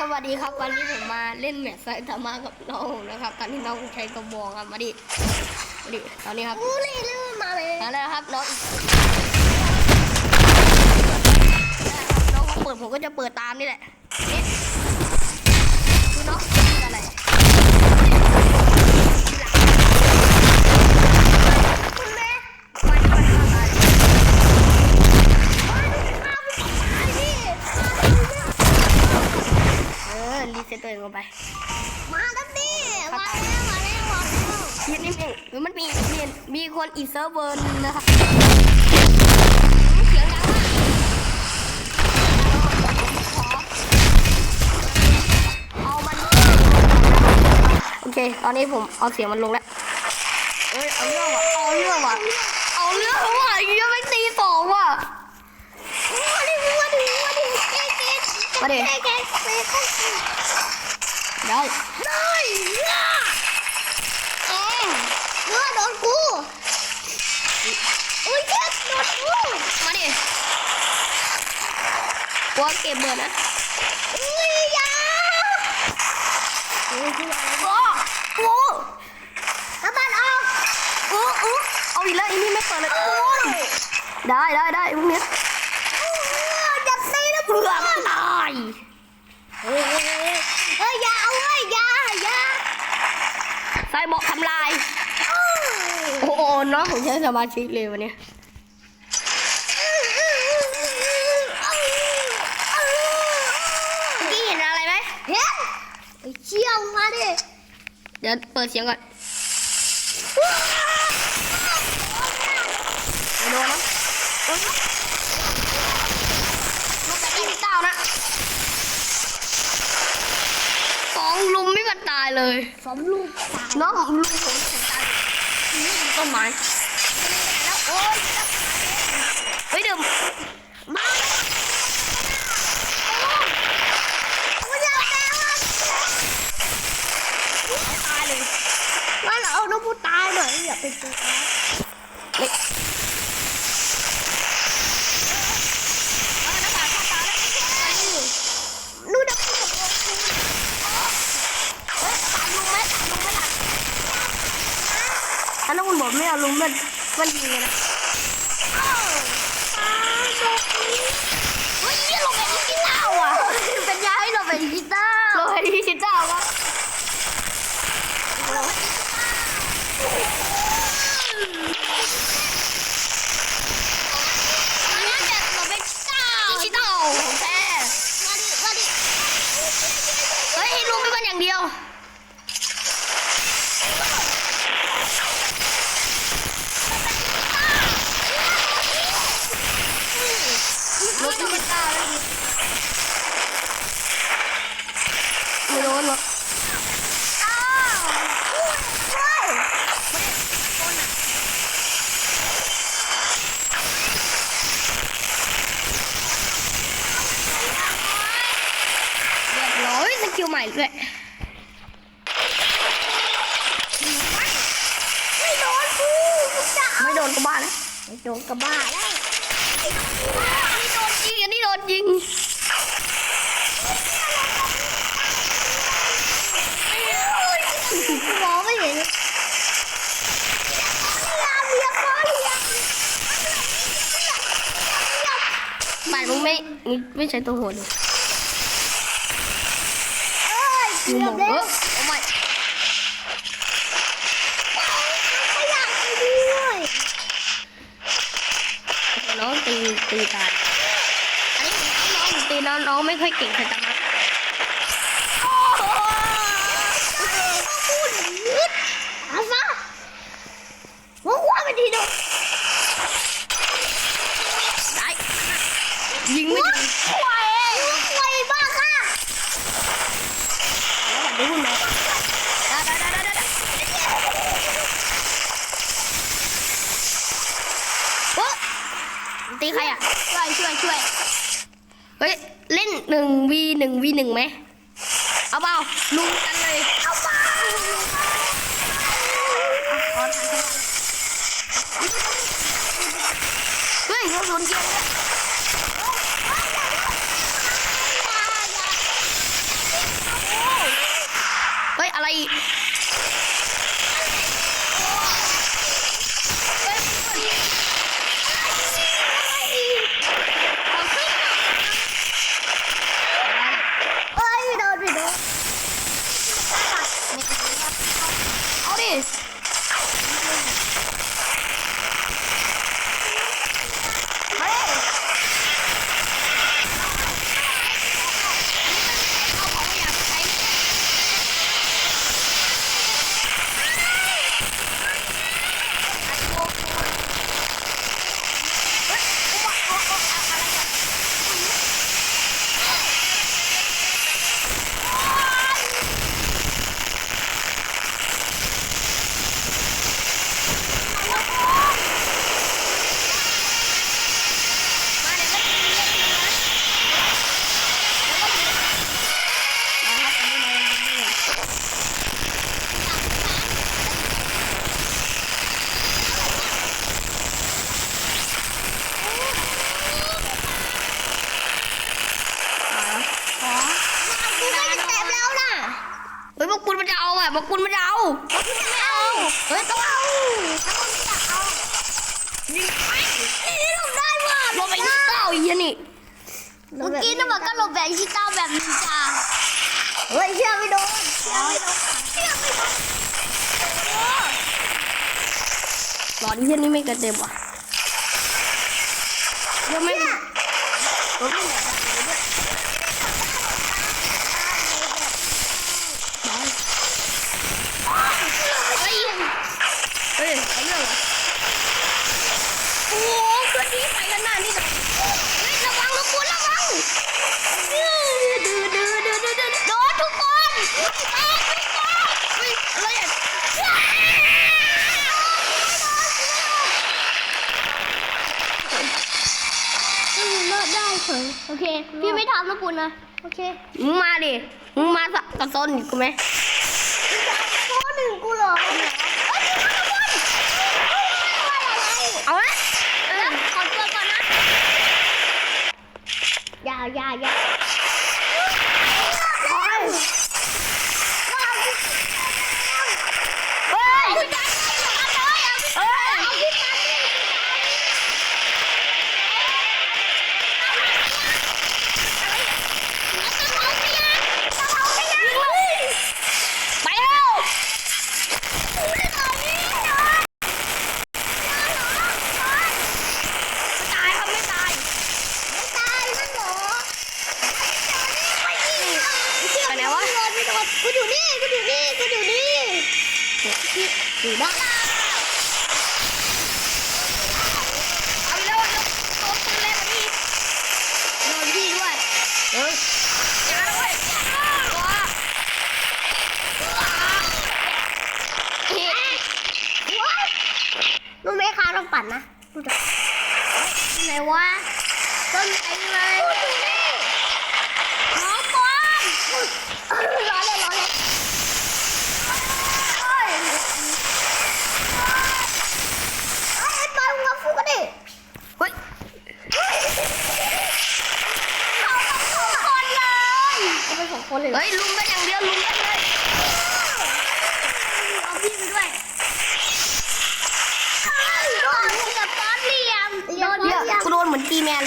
สวัสดีครับ วันนี้ผมมาเล่นแมตช์ไซตามะกับน้องผมนะครับ ตอนนี้น้องใช้กระบองครับมาดิมาดิตอนนี้ครับอู้เลยลื่นมาเลยมาแล้วครับน้องอีกน้องเขาเปิดผมก็จะเปิดตามนี่แหละ คนอีกเซิร์ฟเวอร์หนึงนะครับเสียงดังมากขอเอามันโอเค ตอนนี้ผมเอาเสียงมันลงแล้ว เอ้ย เอาเรื่องว่ะ เอาเรื่องว่ะ เอาเรื่องว่ะยังไม่ตีสองว่ะมาดิมาดิมาดิเก๊กเก๊กมาดิเก๊กเก๊กเก๊กเก๊กได้ได้ย่าเอ้ยเนื้อโดนกู อุ้ยเจ็บโดนกูมาดิกลัวเก็บเบิร์ดนะอุ้ยยาโอ้โหกระบาดออกโอ้โหเอาอีกแล้วอันนี้ไม่เปิดเลยโอ้ยได้ได้ได้พวกเนี้ยจับตีนะเพื่อตายเฮ้ยเฮ้ยยาเอาไว้ยายาใส่บอกทำลาย โอ้โหน้องผมใช้สมาธิเลยวันนี้เมื่อกี้เห็นอะไรไหมเฮ้ยไอ้เชี่ยวมาดิ เดี๋ยวเปิดเสียงก่อนไม่โดนนะโดนนะลูกแต่ที่เก้านะสองลุมไม่กันตายเลยสมลูกสามน้องลุมผมถึงตาย ต้นไม้แล้วโอ้ยเฮ้ยเดิมมาโอ้ยตายเลยว่าเราเอาน้องผู้ตายหน่อยอย่าเป็นตัวตาย เฮ้ยเอาหน้าผากเข้าตาแล้ว นู่นนะพูดกับผมคุณ เฮ้ยตามลุงไหมตามลุงไหมล่ะถ้าน้ องคุณบอกไม่เอาลุงมันมันยิงเลยนะ ตายโดน เฮ้ยเหี้ยลงไปที่กีตาร์ว่ะ เป็นย้ายเราเป็นกีตาร์ ลงไปที่กีตาร์วะกีตาร์ของแท้ มาดิมาดิ เฮ้ยลุงเป็นคนอย่างเดียวลุงเป็นกีตาร์แล้วดิไม่โดนหรอก อ้าวอุ้ยเฮ้ย เรียบร้อยสกิลใหม่ ด้วยไม่โดนกูกูจะเอาไม่โดนก็บ้าแล้วไม่โดนกระบ้าแล้วอันนี้โดนยิงอันนี้โดนยิงมองไม่เห็นยามเรียกพ่อเรียกบ้านมึงไม่นี่ไม่ใช่ตัวโหดเลย เอ้ยยิเกืงอหมบดแล้เอวอโอ้ไม่ขยับไปด้วยน้องตีตีตายอันนี้น้องตีน้องน้องไม่ค่อยเก่งใช่ไหมพูดอย่างนี้อาซะว่าว่าไปทีเดียวได้ยิงไม่ถึง ควายควายบ้าค่ะ แล้วดูคุณแม่ได้ได้ได้ได้ได้โอ้ ตีใครอะ ช่วยช่วยช่วยเฮ้ย เล่นหนึ่งวีหนึ่งวีหนึ่งไหม เอาเปล่าลุมกันเลย เอาไปเฮ้ยเขาสนเกมเลยเอะไรอีกเอาขึ้น เอ้ยไม่โดนไม่โดน เอาดิมาดิเอาของอยากใช้เฮ้ยอุบัติเหตุอะไรอะ มาเดี๋ยวก็ตีเล่นนะแล้วก็ตีนะครับอันนี้มาเล่นขอ กูไม่ได้เต็มแล้วน่ะ เฮ้ยพวก คุณมันจะเอาอะพวกคุณไมันจะเอาไม่เอาเฮ้ยต้องเอาถ้าคนไม่อยากเอายิงไปนี่ลงได้ว่ะลงไปที่เต้าอีกนี่เมื่อกี้นึกว่าก็ลงแบบที่เต้าแบบนินจาเฮ้ยเชื่อไม่โดนเชื่อไม่โดนเชื่อไม่โดนหลอดที่นี่ไม่กระเต็มว่ะเดี๋ยังไม่รถไม่แบบ รอดได้เฉยโอเค พี่ไม่ทำนะปุณนนะ โอเค มึงมาดิ มึงมาสะกระซนกูไหมข้อหนึ่งกูเหรอเอ้ยมาทุกคนเอาไหมแล้วขอตัวก่อนนะ ยาอย่าอย่าโมึงไม่ค้าต้องปั่นนะกูจะไหนวะต้นไอ้เลยน้องบอลร้อนเลยร้อนเลยเฮ้ยไอ้บอลมาฟูกันดิเฮ้ยเขาทั้งสองคนเลยเขาเป็นสองคนเลยเฮ้ยลุมกันอย่างเดียวลุมกันเลยเอาพี่ไปด้วยโดนกับตอนเหลี่ยมโดน เนี่ เหลี่ ย ย เหมือนจีแมน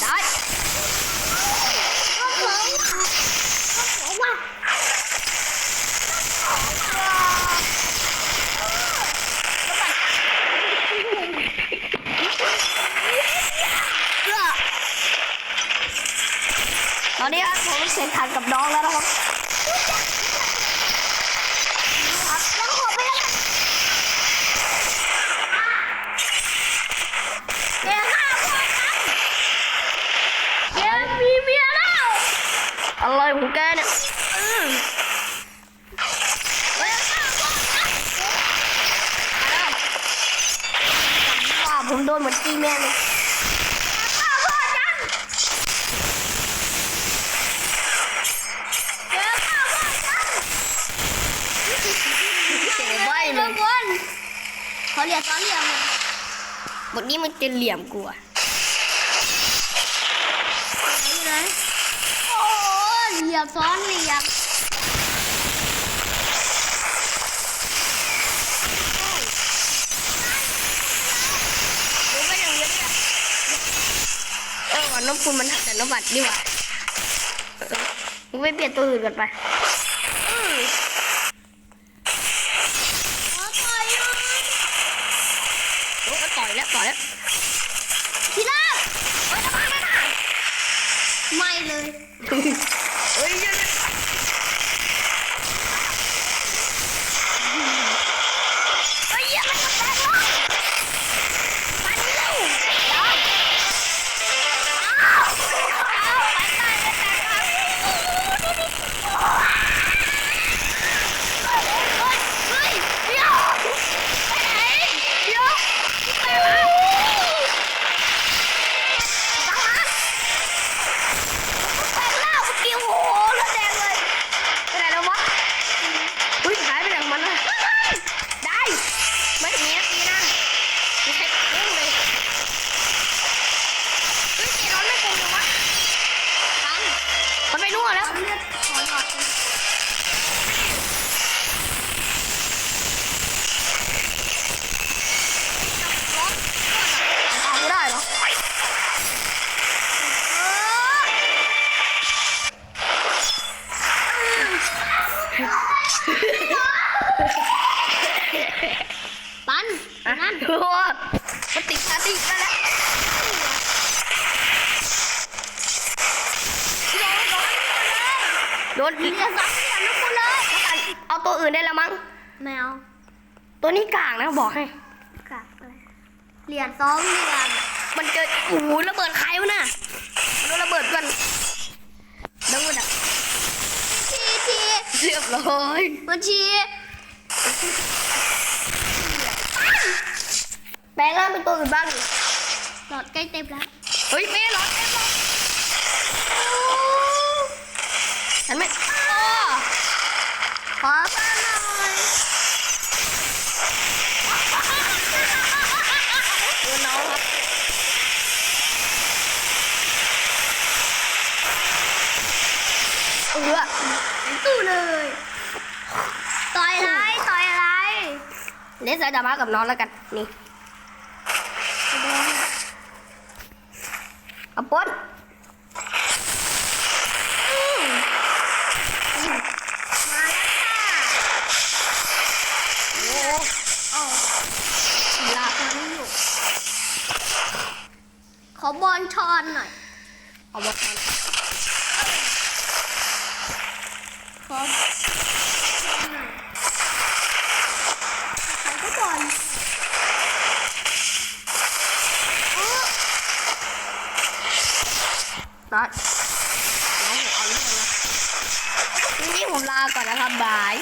ได้ตอนนี้ผมเสร็จขันกับน้องแล้วนะครับ แล้วขอไปแล้วเดี๋ยวห้าคนนั้นเดี๋ยวมีเมียแล้ว อะไรของแกเนี่ยอืม เดี๋ยวห้าคนนั้น ว่าผมโด นเหมือนจีแมนเลยห้าคนนั้นเดี๋ยวห้าคนนั้นเจ๋งไว้เลทุยกคนเขาเรียกซ้อนเรียงเลยบทนี้มันจะเหลี่ยมกูอะไหนไหนโอ้เหลี่ยมมซ้อนเหลี่ยม รู้ไปอย่างเงี้ยเนี่ย เออว่านกคุณมันหักแต่น้ำบัตรดีกว่าเออมึงไปเปลี่ยนตัวอื่นก่อนไปต่อยหน่อยโอ้ยต่อยแล้วต่อยแล้วทีละไม่เลย เลือดขอหลอดกันร้อนเอาไม่ได้เหรอเออปันอะนั่นโอ้โหมันติดตาติดได้แล้ว โดนโดนมีแต่สองเหลี่ยมนะคุณเลยเอาตัวอื่นได้แล้วมั้งแมวตัวนี้กลางนะบอกให้กลับเลยเหรียญสองเหรียญมันเจอโอ้โหระเบิดใครวะน่ะโดนระเบิดกันแล้วมันอะทีทีเรียบร้อยบัญชีแปลงร่างเป็นตัวอื่นบ้างดิหลอดใกล้เต็มแล้วเฮ้ยไม่หรอกไม่หรอก ฉันไม่อ้อขอฟ้าหน่อยโดนน้องครับเออตู้เลยต่อยอะไรต่อยอะไรเล่นสายดามากับน้องแล้วกันนี่เอาปนอืม มาแล้วค่ะ โอ้ โอ้ ลา ตอนนี้อยู่ ขอ บอลชอนหน่อยเอาบอลมาขอบอลหน่อยใครก็บอลโอ้นัดน้องผมเอาเรื่องนะวันนี้ผมลาก่อนนะครับบาย